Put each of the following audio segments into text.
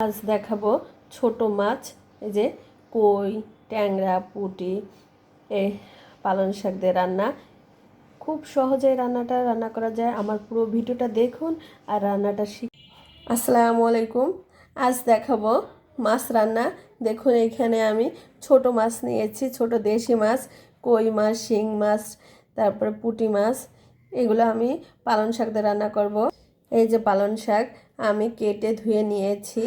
আজ দেখাবো। ছোট মাছ, এই যে কই, ট্যাংরা, পুঁটি এ পালং শাক দিয়ে রান্না। খুব সহজেই রান্নাটা রান্না করা যায়। আমার পুরো ভিডিওটা দেখুন আর রান্নাটা শিখ আসসালামু আলাইকুম। আজ দেখাবো মাছ রান্না। দেখুন, এখানে আমি ছোট মাছ নিয়েছি, ছোট দেশি মাছ, কই মাছ, শিং মাছ, তারপরে পুঁটি মাছ। এগুলো আমি পালং শাক দিয়ে রান্না করব। এই যে পালং শাক আমি কেটে ধুয়ে নিয়েছি।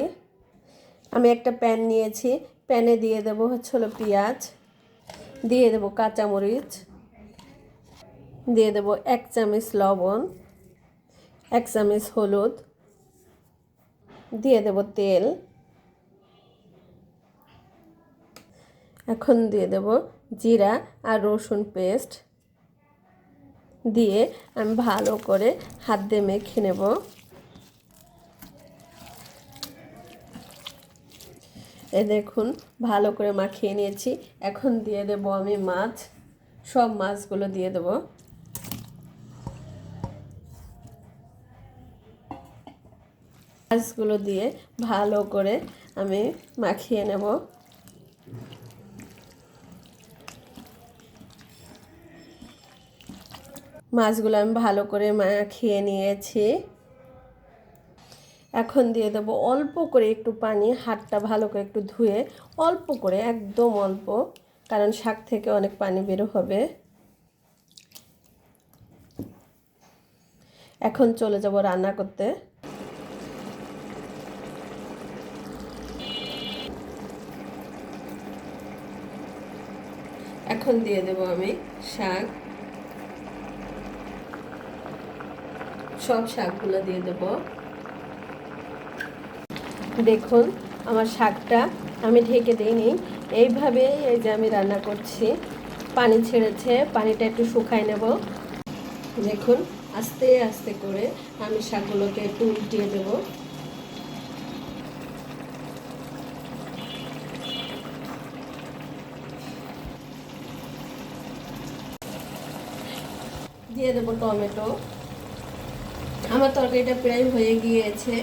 আমি একটা প্যান নিয়েছি। প্যানে দিয়ে দেবো হচ্ছে হলো পেঁয়াজ। দিয়ে দেবো কাঁচামরিচ। দিয়ে দেবো এক চামচ লবণ। এক চামচ হলুদ। দিয়ে দেব তেল। এখন দিয়ে দেব জিরা আর রসুন পেস্ট। দিয়ে আমি ভালো করে হাত দিয়ে মেখে নেব। এ দেখুন, ভালো করে মাখিয়ে নিয়েছি। এখন দিয়ে দেব আমি মাছ। সব মাছগুলো দিয়ে দেব। মাছগুলো দিয়ে ভালো করে আমি মাখিয়ে নেব। মাছগুলো আমি ভালো করে মাখিয়ে নিয়েছি। এখন দিয়ে দেবো অল্প করে একটু পানি, হাতটা ভালো করে একটু ধুয়ে অল্প করে, একদম অল্প, কারণ শাক থেকে অনেক পানি বেরো হবে। এখন চলে যাব রান্না করতে। এখন দিয়ে দেব আমি শাক। সব শাকগুলো দিয়ে দেবো। দেখুন, আমার শাকটা আমি ঢেকে দিইনি। এইভাবে এই যে আমি রান্না করছি, পানি ছেড়েছে, পানিটা একটু শুকাই নেব। দেখুন, আস্তে আস্তে করে আমি শাকগুলোকে একটু উল্টিয়ে দেব। দিয়ে দেবো টমেটো। আমার তরকারিটা প্রায় হয়ে গিয়েছে।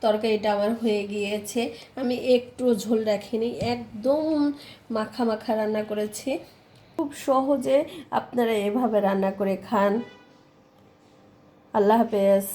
তরকারিটা আমার হয়ে গিয়েছে। আমি একটু ঝোল রাখিনি, একদম মাখা মাখা রান্না করেছি। খুব সহজে আপনারা এভাবে রান্না করে খান। আল্লাহ হাফেজ।